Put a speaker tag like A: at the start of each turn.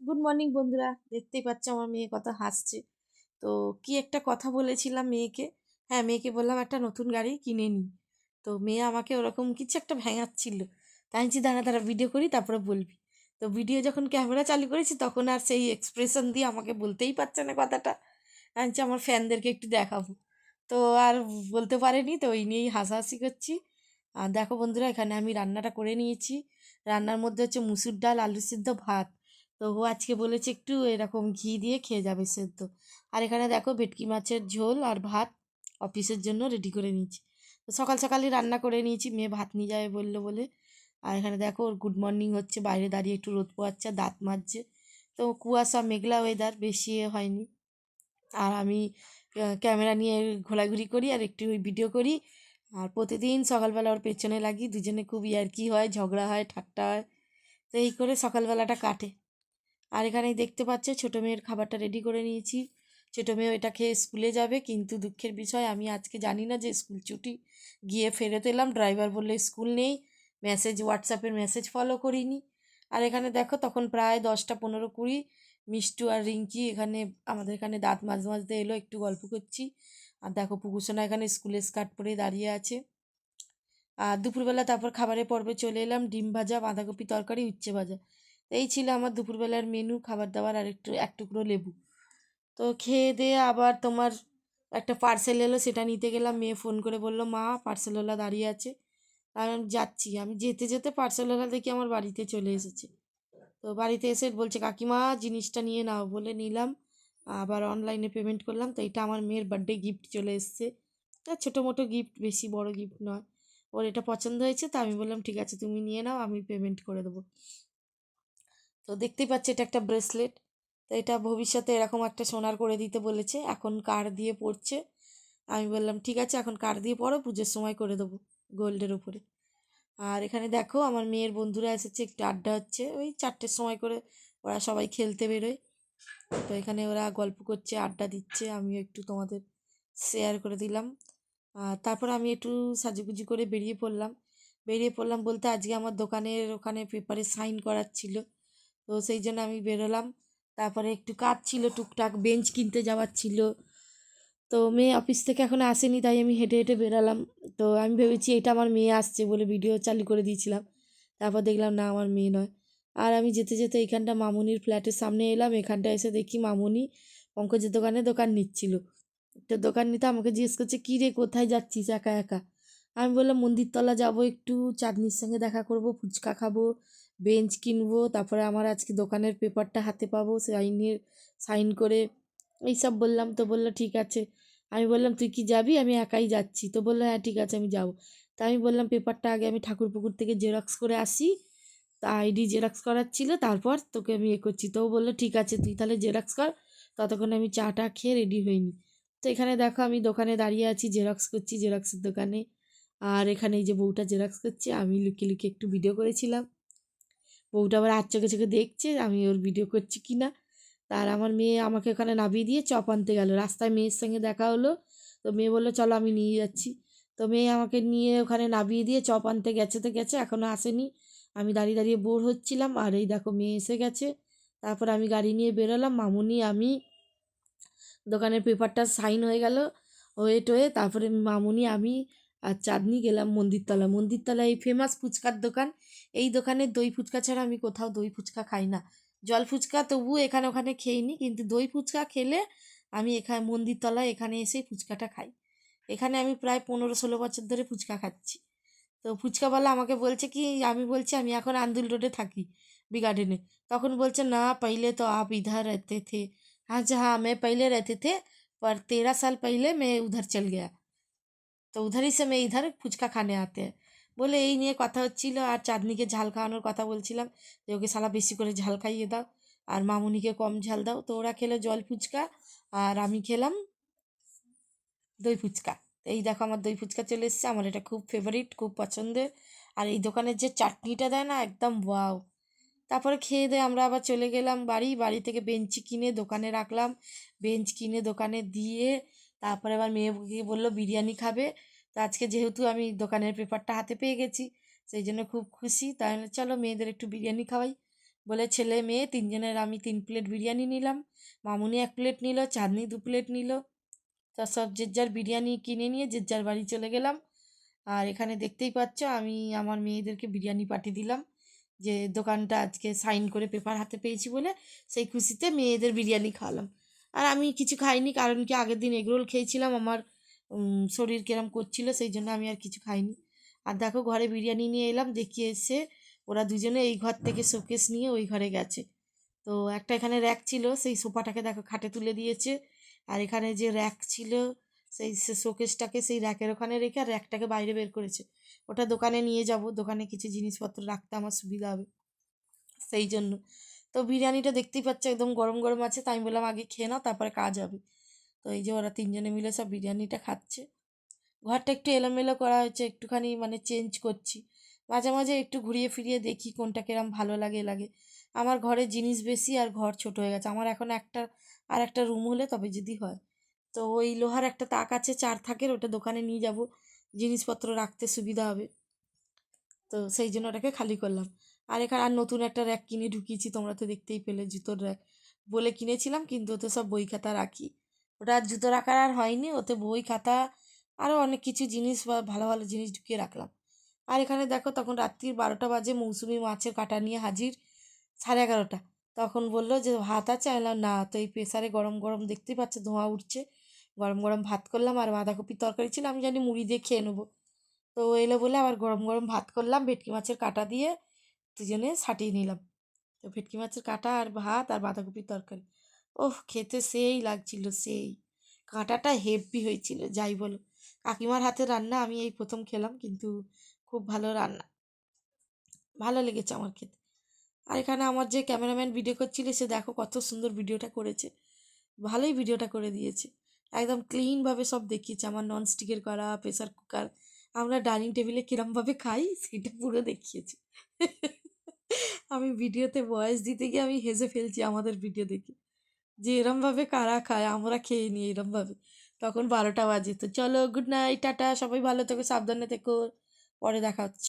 A: Good morning বন্ধুরা। দেখতেই পাচ্ছ আমার মেয়ে কত হাসছে। তো কি একটা কথা বলেছিলাম মেয়েকে। হ্যাঁ মেয়েকে বললাম, একটা নতুন গাড়ি কিনে নি। তো মেয়ে আমাকে ওরকম কিছু একটা ভেঙাচ্ছিল। তাই আমি দাঁড়া দাঁড়া ভিডিও করি, তারপরে বলবি। তো ভিডিও যখন ক্যামেরা চালু করেছি, তখন আর সেই এক্সপ্রেশন দিয়ে আমাকে বলতেই পারছে না কথাটা। আমি আমার ফ্যানদেরকে একটু দেখাবো। তো আর বলতে পারেনি, তো ওই নিয়েই হাসাহাসি করছি। আর দেখো বন্ধুরা, এখানে আমি রান্নাটা করে নিয়েছি। রান্নার মধ্যে হচ্ছে মুসুর ডাল, আলু সিদ্ধ ভাত। তো ও আজকে বলেছে একটু এরকম ঘি দিয়ে খেয়ে যাবে সেদ্ধ। আর এখানে দেখো ভেটকি মাছের ঝোল আর ভাত অফিসের জন্য রেডি করে নিয়েছি। তো সকাল সকালই রান্না করে নিয়েছি, মেয়ে ভাত নিয়ে যাবে বলল বলে। আর এখানে দেখো ওর গুড মর্নিং হচ্ছে, বাইরে দাঁড়িয়ে একটু রোদ পোয়াচ্ছে দাঁত মাজছে। তো কুয়াশা, মেঘলা ওয়েদার বেশি এ হয়নি। আর আমি ক্যামেরা নিয়ে ঘোরাঘুরি করি আর একটু ভিডিও করি। আর প্রতিদিন সকালবেলা ওর পেছনে লাগি, দুজনে খুব ইয়ার্কি হয়, ঝগড়া হয়, ঠাট্টা হয়। তো এই করে সকালবেলাটা কাটে। আর এখানেই দেখতে পাচ্ছে ছোটো মেয়ের খাবারটা রেডি করে নিয়েছি। ছোটো মেয়ে এটা খেয়ে স্কুলে যাবে, কিন্তু দুঃখের বিষয়, আমি আজকে জানি না যে স্কুল ছুটি। গিয়ে ফেরত এলাম ড্রাইভার বললে স্কুল নেই মেসেজ হোয়াটসঅ্যাপের মেসেজ ফলো করিনি। আর এখানে দেখো, তখন প্রায় দশটা পনেরো কুড়ি, মিষ্টু আর রিঙ্কি এখানে, আমাদের এখানে দাঁত মাঝে মাঝে এলো, একটু গল্প করছি। আর দেখো পুকুসোনা এখানে স্কুলে স্কার্ট পরে দাঁড়িয়ে আছে। আর দুপুরবেলা তারপর খাবারের পর্বে চলে এলাম, ডিম ভাজা, বাঁধাকপি তরকারি, উচ্ছে ভাজা। এই ছিল আমার দুপুরবেলার মেনু খাবার দাবার আর একটু, এক টুকরো লেবু। তো খেয়ে দিয়ে আবার তোমার একটা পার্সেল এলো, সেটা নিতে গেলাম। মেয়ে ফোন করে বলল, মা পার্সেলওয়ালা দাঁড়িয়ে আছে। আর আমি যাচ্ছি। আমি যেতে যেতে পার্সেলওয়ালা দেখি আমার বাড়িতে চলে এসেছে। তো বাড়িতে এসে বলছে, কাকিমা, জিনিসটা নিয়ে নাও। বলে নিলাম। আবার অনলাইনে পেমেন্ট করলাম। তো এটা আমার মেয়ের বার্থডে গিফট চলে এসছে। ছোটো মোটো গিফট বেশি বড় গিফট নয়। ওর এটা পছন্দ হয়েছে, তো আমি বললাম, ঠিক আছে, তুমি নিয়ে নাও, আমি পেমেন্ট করে দেবো। তো দেখতেই পাচ্ছি এটা একটা ব্রেসলেট। তো এটা ভবিষ্যতে এরকম একটা সোনার করে দিতে বলেছে। এখন কার দিয়ে পড়ছে আমি বললাম, ঠিক আছে, এখন কার দিয়ে পড়ো পুজোর সময় করে দেবো গোল্ডের উপরে। আর এখানে দেখো, আমার মেয়ের বন্ধুরা এসেছে, একটু আড্ডা হচ্ছে। ওই চারটের সময় করে ওরা সবাই খেলতে বেরোয়। তো এখানে ওরা গল্প করছে, আড্ডা দিচ্ছে। আমিও একটু তোমাদের শেয়ার করে দিলাম। তারপর আমি একটু সাজুগুজু করে বেরিয়ে পড়লাম। বেরিয়ে পড়লাম বলতে আজকে আমার দোকানের ওখানে পেপারে সাইন করার ছিল। তো সেই জন্য আমি বেরোলাম। তারপরে একটু কাজ ছিল, টুকটাক বেঞ্চ কিনতে যাওয়ার ছিল। তো মেয়ে অফিস থেকে এখন আসেনি, তাই আমি হেঁটে হেঁটে বেরালাম। তো আমি ভেবেছি এটা আমার মেয়ে আসছে বলে ভিডিও চালু করে দিয়েছিলাম। তারপর দেখলাম, না, আমার মেয়ে নয়। আর আমি যেতে যেতে এইখানটা মামুনির ফ্ল্যাটের সামনে এলাম। এখানটা এসে দেখি মামুনি পঙ্কজের দোকানে দোকান নিচ্ছিল। তো দোকান নিতে আমাকে জিজ্ঞেস করছে, কী রে, কোথায় যাচ্ছিস একা একা? আমি বললাম, মন্দিরতলা যাব একটু, চাঁদনির সঙ্গে দেখা করব, ফুচকা খাব বেঞ্চ কিনবো, তারপরে আমার আজকে দোকানের পেপারটা হাতে পাবো, সাইনের, সাইন করে এইসব বললাম। তো বলল, ঠিক আছে। আমি বললাম, তুই কি যাবি? আমি একাই যাচ্ছি। তো বলল হ্যাঁ ঠিক আছে, আমি যাব। তা আমি বললাম, পেপারটা আগে আমি ঠাকুর পুকুর থেকে জেরক্স করে আসি। তা আইডি জেরক্স করার ছিল, তারপর তোকে আমি এ করছি। তো বলল, ঠিক আছে, তুই তাহলে জেরক্স কর। ততক্ষণ আমি চাটা খেয়ে রেডি হইনি। তো এখানে দেখো, আমি দোকানে দাঁড়িয়ে আছি, জেরক্স করছি জেরক্সের দোকানে। আর এখানে এই যে বউটা জেরক্স করছে, আমি লুকিয়ে লুকিয়ে একটু ভিডিও করেছিলাম। বউটা আবার আর চোখে চোখে দেখছে আমি ওর ভিডিও করছি কি না তার আমার মেয়ে আমাকে ওখানে নামিয়ে দিয়ে চপ আনতে গেল। রাস্তায় মেয়ের সঙ্গে দেখা হলো। তো মেয়ে বলল, চলো আমি নিয়ে যাচ্ছি। তো মেয়ে আমাকে নিয়ে ওখানে নামিয়ে দিয়ে চপ আনতে গেছে তো গেছে এখনও আসেনি। আমি দাঁড়িয়ে দাঁড়িয়ে বোর হচ্ছিলাম। আর এই দেখো, মেয়ে এসে গেছে। তারপর আমি গাড়ি নিয়ে বেরোলাম। মামুনি, আমি দোকানের পেপারটা সাইন হয়ে গেল। হয়ে টয়ে তারপরে মামুনি, আমি আর চাঁদনি গেলাম মন্দিরতলা মন্দিরতলা এই ফেমাস ফুচকার দোকান এই দোকানের দই ফুচকা ছাড়া আমি কোথাও দই ফুচকা খাই না জল ফুচকা তবু এখানে ওখানে খেইনি কিন্তু দই ফুচকা খেলে আমি এখানে মন্দিরতলা এখানে এসেই ফুচকাটা খাই এখানে আমি প্রায় পনেরো ষোলো বছর ধরে ফুচকা খাচ্ছি তো ফুচকাওয়ালা আমাকে বলছে কি আমি বলছি আমি এখন আন্দুল রোডে থাকি বি গার্ডেনে তখন বলছে না पहले तो आप इधर रहते थे हाँ जी हाँ मैं पहले रहते थे पर तेरह साल पहले मैं उधर चल गया তো উধারই সে মেয়ে ইধার ফুচকা খানে আতে বলে এই নিয়ে কথা হচ্ছিল আর চাঁদনিকে ঝাল খাওয়ানোর কথা বলছিলাম যে ওকে সালা বেশি করে ঝাল খাইয়ে দাও আর মামুনিকে কম ঝাল দাও তো ওরা খেলো জল ফুচকা আর আমি খেলাম দই ফুচকা এই দেখো আমার দই ফুচকা চলে এসছে আমার এটা খুব ফেভারিট খুব পছন্দের আর এই দোকানের যে চাটনিটা দেয় না একদম ওয়াও তারপরে খেয়ে দিয়ে আমরা আবার চলে গেলাম বাড়ি বাড়ি থেকে বেঞ্চি কিনে দোকানে রাখলাম বেঞ্চ কিনে দোকানে দিয়ে তারপরে আবার মেয়েকে বলল, বিরিয়ানি খাবে? তো আজকে যেহেতু আমি দোকানের পেপারটা হাতে পেয়ে গেছি, সেই জন্য খুব খুশি। তাহলে চলো মেয়েদের একটু বিরিয়ানি খাওয়াই বলে ছেলে মেয়ে তিনজনের আমি তিন প্লেট বিরিয়ানি নিলাম। মামুনি এক প্লেট নিল, চাঁদনি দু প্লেট নিল। তা সব যে যার বিরিয়ানি কিনে নিয়ে যে যার বাড়ি চলে গেলাম। আর এখানে দেখতেই পাচ্ছ আমি আমার মেয়েদেরকে বিরিয়ানি পাঠিয়ে দিলাম। যে দোকানটা আজকে সাইন করে পেপার হাতে পেয়েছি বলে সেই খুশিতে মেয়েদের বিরিয়ানি খাওয়ালাম। আর আমি কিছু খাইনি, কারণ কি আগের দিন এগরোল খেয়েছিলাম, আমার শরীর কেরম করছিল, সেই জন্য আমি আর কিছু খাইনি। আর দেখো ঘরে বিরিয়ানি নিয়ে এলাম, দেখিয়ে এসে ওরা দুজনে এই ঘর থেকে শোকেস নিয়ে ওই ঘরে গেছে। তো একটা এখানে র্যাক ছিল, সেই সোফাটাকে দেখো খাটে তুলে দিয়েছে, আর এখানে যে র্যাক ছিল, সেই শোকেসটাকে সেই র্যাকের ওখানে রেখে আর র্যাকটাকে বাইরে বের করেছে। ওটা দোকানে নিয়ে যাব, দোকানে কিছু জিনিসপত্র রাখতে আমার সুবিধা হবে, সেই জন্য। তো বিরিয়ানিটা দেখতেই পাচ্ছ একদম গরম গরম আছে তাই আমি বললাম, আগে খেয়ে নাও, তারপরে কাজ হবে। তো এই যে ওরা তিনজনে মিলে সব বিরিয়ানিটা খাচ্ছে। ঘরটা একটু এলোমেলো করা হয়েছে, একটুখানি মানে চেঞ্জ করছি। মাঝে মাঝে একটু ঘুরিয়ে ফিরিয়ে দেখি কোনটা কিরম ভালো লাগে লাগে। আমার ঘরে জিনিস বেশি আর ঘর ছোট হয়ে গেছে। আমার এখন একটা, আর একটা রুম হলে তবে যদি হয়। তো ওই লোহার একটা তাক আছে, চার থাকের, ওটা দোকানে নিয়ে যাব। জিনিসপত্র রাখতে সুবিধা হবে। তো সেই জন্য ওটাকে খালি করলাম। আর এখানে আর নতুন একটা র্যাক কিনে ঢুকিয়েছি, তোমরা তো দেখতেই পেলে জুতোর র্যাক বলে কিনেছিলাম, কিন্তু ওতে সব বই খাতা রাখি। ওটা জুতো রাখার আর হয়নি, ওতে বই, খাতা আরও অনেক কিছু জিনিস বা ভালো ভালো জিনিস ঢুকিয়ে রাখলাম। আর এখানে দেখো তখন রাত্রির বারোটা বাজে, মৌসুমি মাছের কাটা নিয়ে হাজির, সাড়ে এগারোটা। তখন বলল যে, ভাত আছে? আমি না, তো এই প্রেসারে গরম গরম দেখতেই পাচ্ছে, ধোঁয়া উঠছে। গরম গরম ভাত করলাম আর বাঁধাকপির তরকারি ছিল, আমি জানি মুড়ি দিয়ে খেয়ে নেব। তো এলো বলে আবার গরম গরম ভাত করলাম, ভেটকি মাছের কাটা দিয়ে। দুজনে সাটিয়ে নিলাম। তো ভেটকি মাছের কাঁটা আর ভাত আর বাঁধাকপির তরকারি। ওহ, খেতে সেই লাগছিল, সেই। কাঁটাটা হেভি হয়েছিল, যাই বলো। কাকিমার হাতে রান্না আমি এই প্রথম খেলাম, কিন্তু খুব ভালো রান্না। ভালো লেগেছে আমার খেতে। আর এখানে আমার যে ক্যামেরাম্যান ভিডিও করছিল, সে দেখো কত সুন্দর ভিডিওটা করেছে। ভালোই ভিডিওটা করে দিয়েছে। একদম ক্লিনভাবে সব দেখিয়েছে। আমার ননস্টিকের করা প্রেসার কুকার আমরা ডাইনিং টেবিলে কীরমভাবে খাই, সেটা পুরো দেখিয়েছে। আমি ভিডিওতে ভয়েস দিতে গিয়ে আমি হেসে ফেলছি আমাদের ভিডিও দেখে। যে এরমভাবে কারা খায়, আমরা খেয়ে নিই এরমভাবে তখন বারোটা বাজে। তো চলো গুড নাইট টাটা, সবাই ভালো থেকো, সাবধানে থেকো। পরে দেখা হচ্ছে।